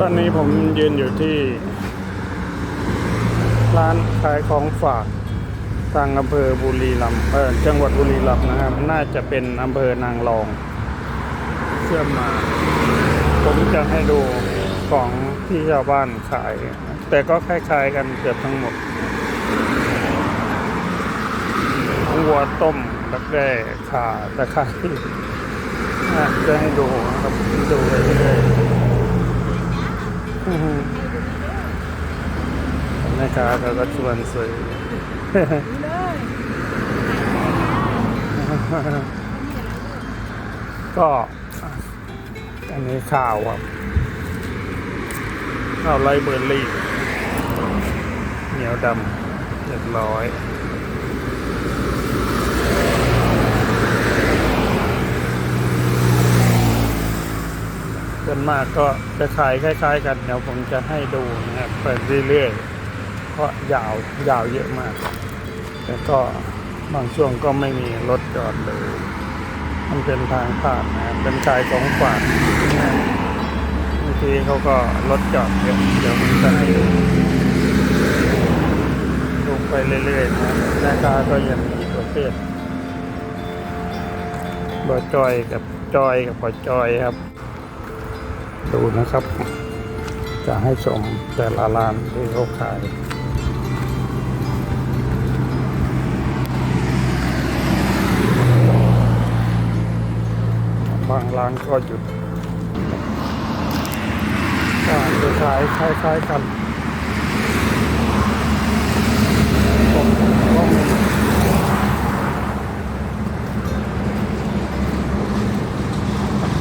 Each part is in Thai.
ตอนนี้ผมยืนอยู่ที่ร้านขายของฝากทางอำเภอบุรีรัมย์เออจังหวัดบุรีรัมย์นะครับ น่าจะเป็นอำเภอนางรอง เชื่อมมา ผมจะให้ดูของที่ชาวบ้านขาย แต่ก็คล้ายๆกันเกือบทั้งหมดวัวต้มตะแร่ข่าตะไคร้อะจะให้ดูนะครับดูไปเรื่อย แม่ค้าเขาก็ชวนซื้อก็อันนี้ข้าวครับข้าวไรเบอร์รี่เหนียวดำเรียบร้อย ส่วน มากก็จะขายคล้าย ๆ กันเดี๋ยวผมจะให้ดูนะครับเปิดเรื่อยๆเพราะยาวยาวเยอะมาก แล้วก็บางช่วงก็ไม่มีรถจอดเลย มันเป็นทางผ่านนะเป็นขายของฝากบางทีเขาก็รถจอดเยอะเดี๋ยวผมจะให้ดูดูไปเรื่อยๆนะแม่ค้าก็ยังมีประเภทบอจอยกับจอยกับพอจอยครับ ดูนะครับ จะให้ชมแต่ละร้านที่เขาขายบางร้านก็หยุดกาจจะขายคล้ายๆกันก็มี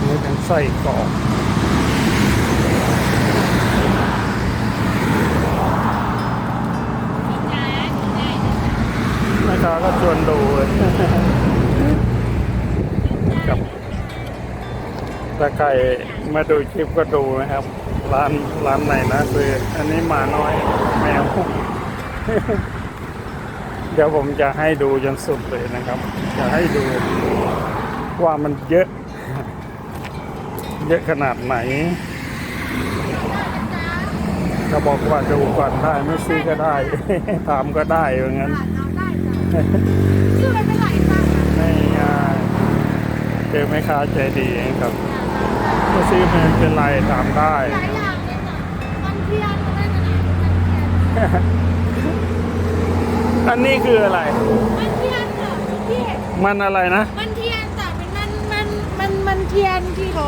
นี่เป็นไส้กรอก ถ้าใครมาดูคลิปก็ดูนะครับ ร้านร้านไหนนะคืออันนี้หมาน้อยแมว เดี๋ยวผมจะให้ดูจนสุดเลยนะครับ จะให้ดูว่ามันเยอะ เยอะขนาดไหนก็บอกว่าดูก่อนได้ไม่ซื้อก็ได้ ถามก็ได้ว่างั้นเอาได้จ้ะชื่อมันเป็นไหลจ้ะไม่ง่ายเจอแม่ค้าใจดีครับ ไม่ซื้อไม่เป็นไรถามได้ หลายอย่างเลยจ้ะมันเทียนอะไรนะอันนี้คืออะไร มันเทียนจ้ะพี่มันอะไรนะ มันเทียนจ้ะเป็นมันมันมันมันเทียนที่เขา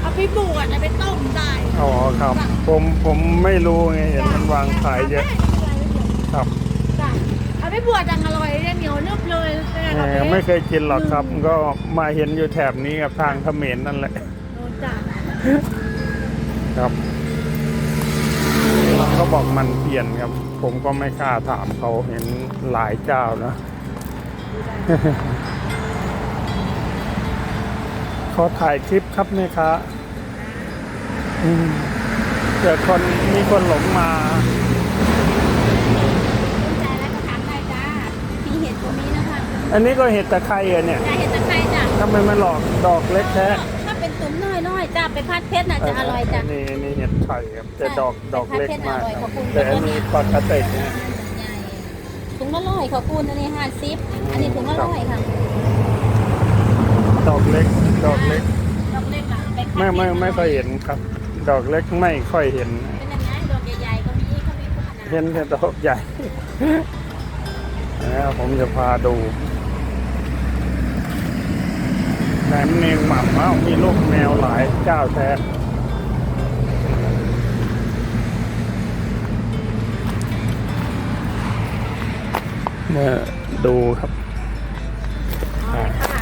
เอาไปบวชเอาไปต้มได้อ๋อครับ ผมผมไม่รู้ไงเห็นมันวางขายเยอะครับจ้ะเอาไปบวชดังอร่อยเลยเหนียวนึบเลยแต่เอเราอไม่เคยกินหรอกครับ ก็มาเห็นอยู่แถบนี้กับทางเขมรนั่นแหละโดน จ้ะครับ เขาบอกมันเปลี่ยนครับ ผมก็ไม่กล้าถามเขาเห็นหลายเจ้านะเขาถ่ายคลิปครับแม่ค้าอืมเกิดคนมีคนหลงมาสนใจแล้วก็ถามได้จ้ามีเห็ดตรงนี้นะคะอันนี้ก็เห็ดตะไคร้อะเนี่ยจ้าเห็ดตะไคร้จ้ะทำไมมันหลอกดอกเล็กแท้ ถ้าเป็นตุ่มน้อยๆจ้ะไปพัดเพชรน่ะจะอร่อยจ้ะนนี่นี่เห็ดไข่ครับแต่ใช่ดอกดอกเล็กมากอร่อยคขรัอบบคุณแต่อันนี้ปกตินะถุงละร้อยขอบคุณอันนี้ห้าสิบอันนี้ถุงละร้อยค่ะดอกเล็กดอกเล็กดอกเล็กอะปพัดไม่ไม่ไม่ค่อยเห็นครับ ดอกเล็กไม่ค่อยเห็นเป็นยังไงดอกใหญ่ๆก็มีเขามีขนาดเห็นแต่ดอกใหญ่แล้วผมจะพาดูแห นมเนียงหม่ำเอ้ามีลูกแมวหลายเจ้าแท้เมื่อดูครับอ๋อค่ะ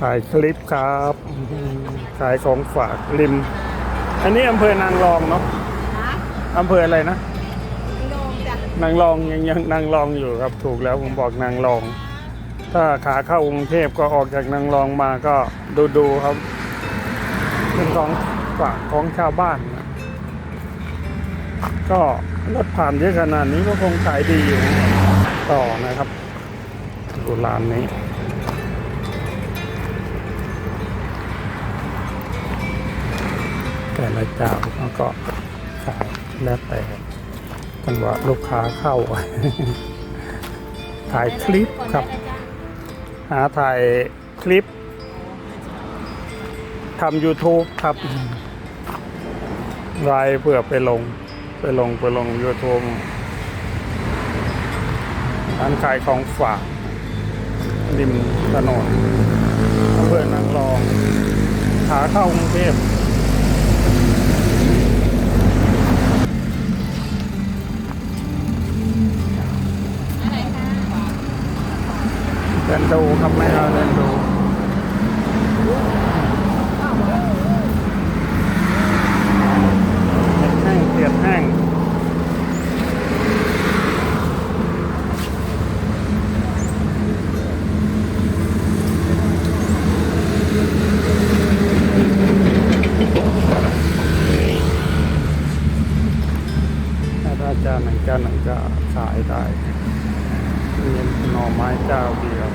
ถ่ายคลิปครับอืมขายของฝากริม อันนี้อำเภอนางรองเนาะนะอำเภออะไรนะโลงจ้ะ นางรองยังยังนางรองอยู่ครับถูกแล้วผมบอกนางรอง ถ้าขาเข้ากรุงเทพก็ออกจากนางรองมาก็ดูดูครับเป็นของฝากของชาวบ้านก็รถผ่านเยอะขนาดนี้ก็คงขายดีอยู่ต่อนะครับดูร้านนี้แต่ละเจ้าก็ขายแล้วแต่ จังหวะลูกค้าเข้า ถ่ายคลิปครับ หาถ่ายคลิปทำ YouTube ครับไว้เพื่อไปลง ไปลงไปลง YouTube ร้านขายของฝากริมถนนอำเภอนางรอง ขาเข้ากรุงเทพ เดินดูครับไม่เอาเดินดูแห้งเปียกแห้งถ้าเจ้าหนึ่งจ้าหนึ่งก็ขายได้ มีหน่อไม้เจ้าเดียว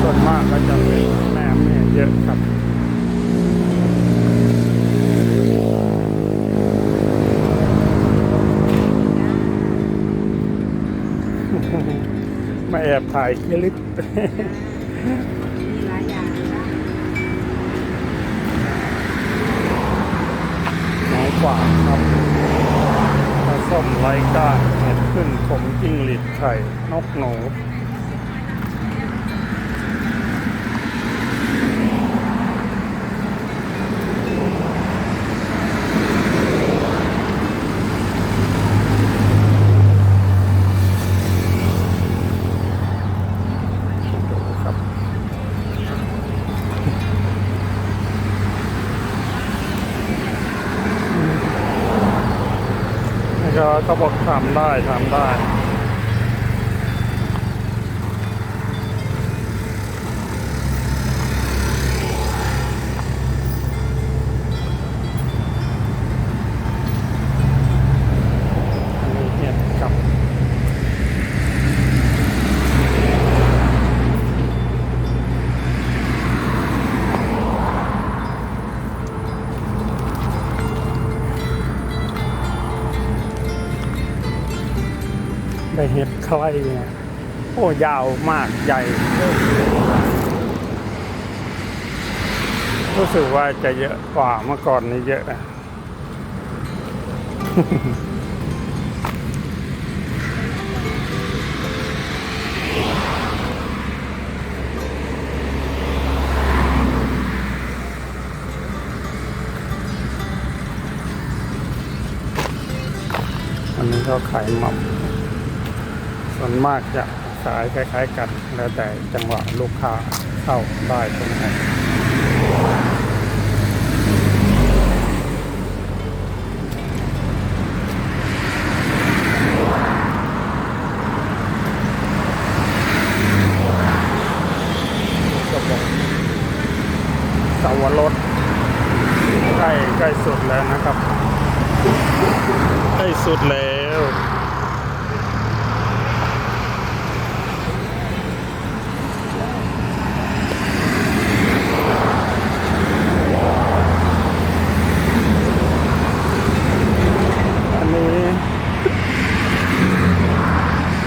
ส่วนมากก็จะมีแหนมเนี่ยเยอะครับมาแอบถ่ายคลิป มีหลายอย่างนะ หน้อยกว่าครับปลาส้มไร้ก้านเห็ดขึ้นผมจิ้งหรีด ไข่นกหนูครับก็บอกทำได้ทำได้ ได้เห็ดใครเนี่ยโอ้ยาวมากใหญ่ รู้สึกว่าจะเยอะกว่าเมื่อก่อนนี่เยอะนะอันนี้ก็ขายหม่ำ ส่วนมากจะขายคล้ายๆกัน แล้วแต่จังหวะลูกค้าเข้าได้ตรงไหนก็บอกสาวรสใกล้ใกล้สุดแล้วนะครับ ใกล้สุดแล้ว อันนี้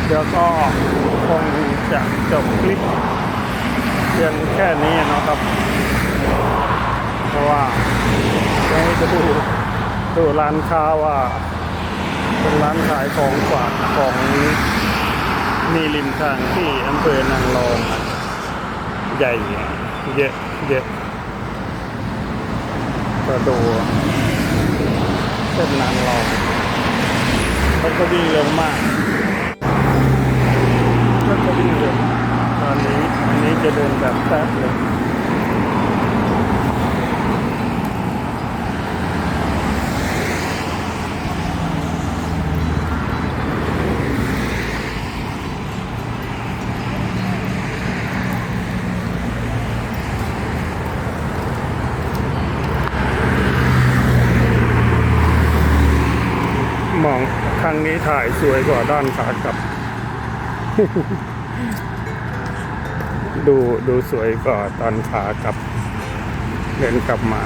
เดี๋ยวก็คงจะจบคลิปเพียงแค่นี้นะครับ เพราะว่าให้ดู ดูร้านค้าว่า เป็นร้านขายของฝากของมีริมทางที่อำเภอนางรองใหญ่เยอะเยอะก็ดูเส้นนางรองเขาก็วิ่งเร็วมากแล้วก็วิ่งเร็วตอนนี้อันนี้จะเดินแบบแป๊บเลย ถ่ายสวยกว่าด้านขากลับ ดูดูสวยกว่าตอนขากลับเดินกลับมา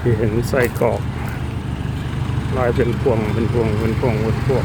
ที่เห็นใส่กอกลายเป็นพวงเป็นพวงเป็นพวงเป็นพวง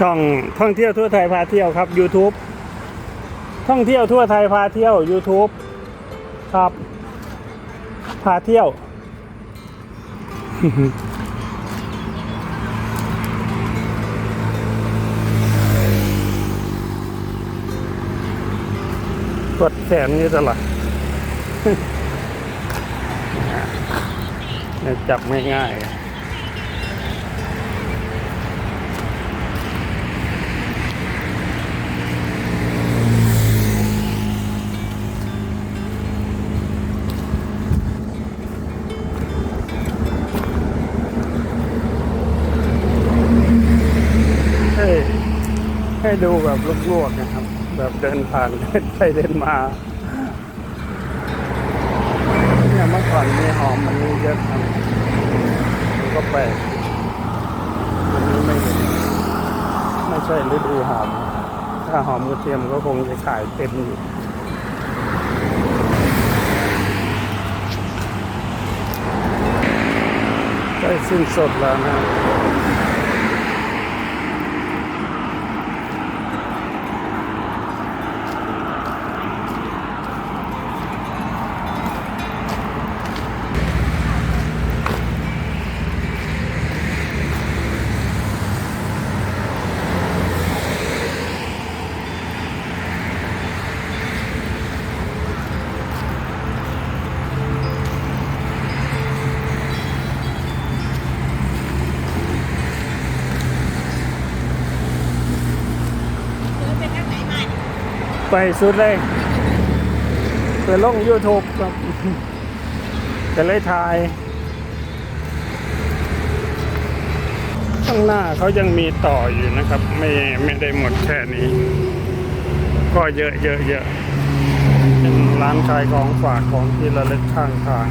ช่องท่องเที่ยวทั่วไทยพาเที่ยวครับ YouTube ท่องเที่ยวทั่วไทยพาเที่ยว YouTube ครับพาเที่ยว กดแขนนี่ตลอดเนี่ยจับไม่ง่าย ให้ดูแบบลวกๆนะครับ แบบเดินผ่านเดินไปเดินมาเนี่ยเมื่อก่อนมีหอมมันมีเยอะครับมันก็แปลกอันนี้ไม่ไม่ใช่ฤดูหอม ถ้าหอมกระเทียมก็คงจะขายเต็มอยู่ใกล้สิ้นสดแล้วนะ ไปสุดเลยเปิดลง YouTube ครับจะเลยถ่ายข้างหน้าเขายังมีต่ออยู่นะครับ ไม่ไม่ได้หมดแค่นี้ ก็เยอะเยอะเยอะเป็นร้านขายของฝากของที่ระลึกข้างทาง